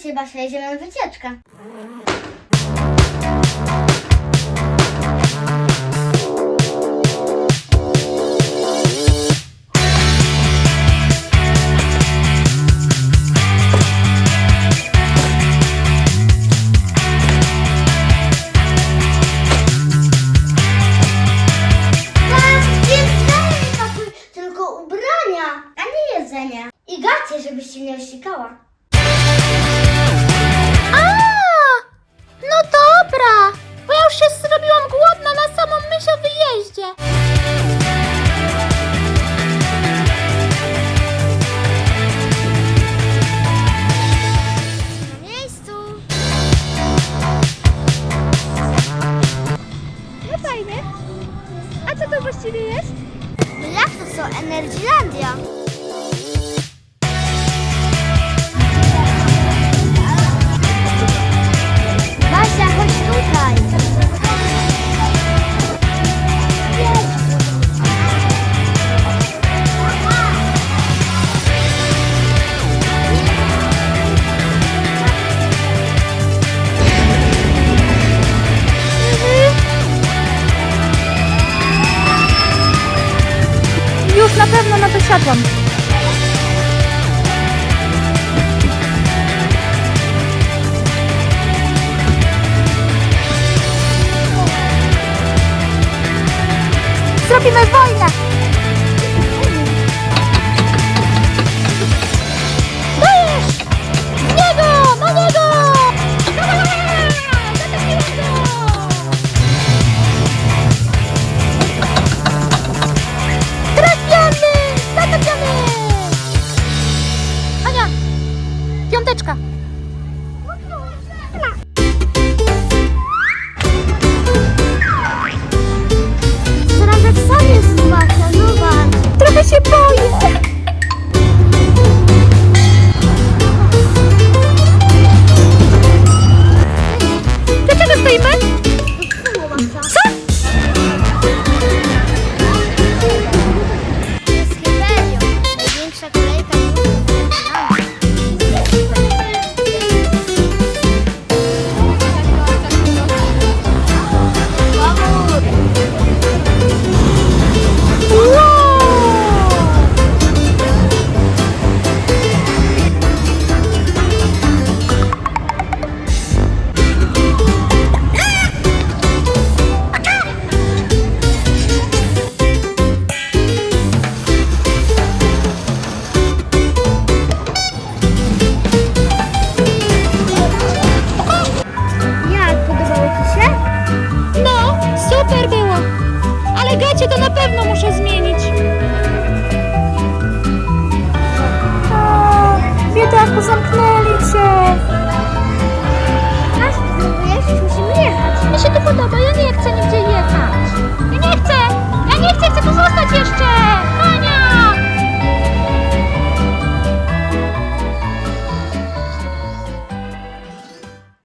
Chodźcie, Basia, jedziemy na wycieczkę. Tak, tylko ubrania, a nie jedzenie. I gacie, żebyś się nie osikała. No dobra, bo ja już się zrobiłam głodna na samą myśl o wyjeździe. Miejscu. No fajnie. A co to właściwie jest? Jak to co? Energylandia. Pewno na to siadłam. Zrobimy wojnę! zamknęła.